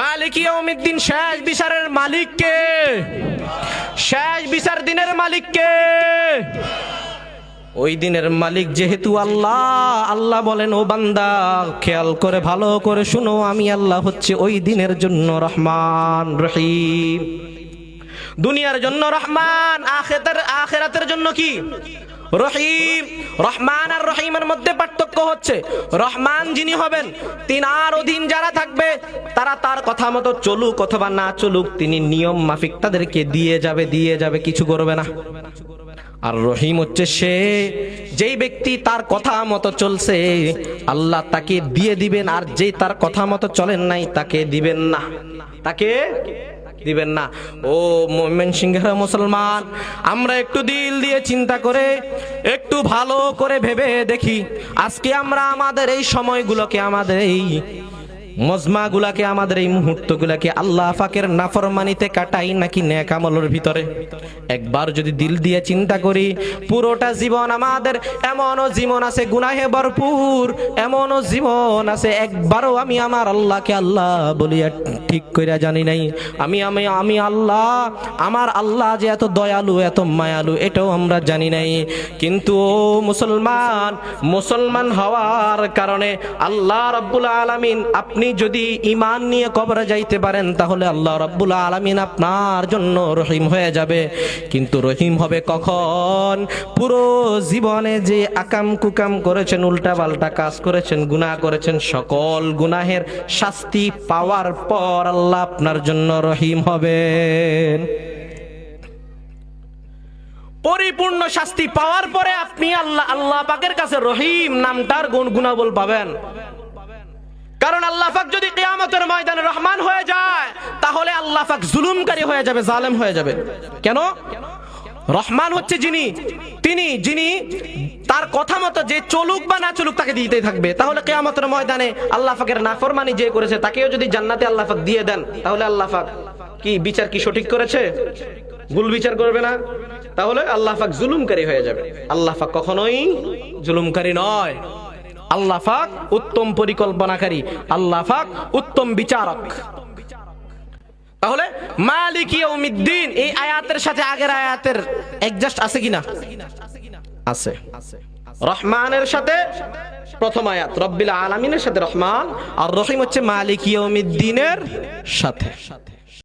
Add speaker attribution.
Speaker 1: মালিক ইয়াউমিদ্দিন শেষ বিচারের মালিক কে শেষ বিচার দিনের মালিক কে ওই দিনের মালিক যেহেতু আল্লাহ আল্লাহ বলেন, ও বান্দা, খেয়াল করে, ভালো করে শুনো, আমি আল্লাহ হচ্ছে ওই দিনের জন্য রহমান, রহিম। দুনিয়ার জন্য রহমান আখেরাতের জন্য কি? রহিম, রহমান আর রহিমের মধ্যে পার্থক্য হচ্ছে। রহমান যিনি হবেন তিনার অধীন যারা থাকবে, তারা তার কথা মতো চলুক অথবা না চলুক, তিনি নিয়ম মাফিক তাদেরকে দিয়ে যাবে দিয়ে যাবে, কিছু করবে না। আর রহিম হচ্ছে সে, যেই ব্যক্তি তার কথা মতো চলছে, আল্লাহ তাকে দিয়ে দিবেন, আর যে তার কথা মতো চলেন নাই, তাকে দিবেন না। তাকে দিবেন না। ও মোমেন সিংহের মুসলমান, আমরা একটু দিল দিয়ে চিন্তা করে, একটু ভালো করে ভেবে দেখি, আজকে আমরা আমাদের এই সময়গুলোকে আমাদের এই মজমা গুলাকে আমাদের এই মুহূর্ত গুলাকে আল্লাহ ফাকের নাফরমানিতে কাটাই নাকি আমলের ভিতরে? একবার যদি দিল দিয়ে চিন্তা করি, পুরোটা জীবন আমাদের এমনও জীবন আছে গুনাহে ভরপুর, এমনও জীবন আছে, একবারও আমি আমার আল্লাহকে আল্লাহ বলিয়া ঠিক কইরা জানি নাই। আমি আমি আমি আল্লাহ, আমার আল্লাহ যে এত দয়ালু, এত মায়ালু, এটাও আমরা জানি নাই। কিন্তু ও মুসলমান মুসলমান হওয়ার কারণে আল্লাহ রব্বুল আলামিন আপনি যদি ইমান নিয়ে কবরে যাইতে পারেন, তাহলে আল্লাহ রব্বুল আলামিন আপনার জন্য রহিম হয়ে যাবে। কিন্তু রহিম হবে কখন? পুরো জীবনে যে আকাম কুকাম করেছেন উল্টা পাল্টা কাজ করেছেন, গুনাহ করেছেন, সকল গুনাহের শাস্তি পাওয়ার পর আল্লাহ আপনার জন্য রহিম হবেন পরিপূর্ণ শাস্তি পাওয়ার পরে আপনি আল্লাহ আল্লাহ পাকের কাছে রহিম নামটার গুণ গুণাবল পাবেন। কারণ আল্লাহ পাক যদি কিয়ামতের ময়দানে রহমান হয়ে যায়, তাহলে আল্লাহ পাক জুলুমকারী হয়ে যাবে, জালেম হয়ে যাবে। কেন? রহমান হচ্ছে যিনি, তিনি যিনি তার কথা মতো যে চলুক বা না চলুক তাকে দিতেই থাকবে। তাহলে কেয়ামতের ময়দানে আল্লাহ পাকের নাফরমানি যে করেছে, তাকেও যদি জান্নাতে আল্লাহ পাক দিয়ে দেন, তাহলে আল্লাহ পাক কি বিচার কি সঠিক করেছে? ভুল বিচার করবে না? তাহলে আল্লাহ পাক জুলুমকারী হয়ে যাবে। আল্লাহ পাক কখনোই জুলুমকারী নয়। আল্লাহ পাক উত্তম পরিকল্পনাকারী, আল্লাহ পাক উত্তম বিচারক। তাহলে মালিক ইয়াউমিদ্দিন, এই আয়াতের সাথে আগের আয়াতের অ্যাডজাস্ট আছে কিনা? আছে। রহমানের সাথে প্রথম আয়াত, রব্বিল আলামিনের সাথে রহমান, আর রহিম হচ্ছে মালিক ইয়াউমিদ্দিনের সাথে।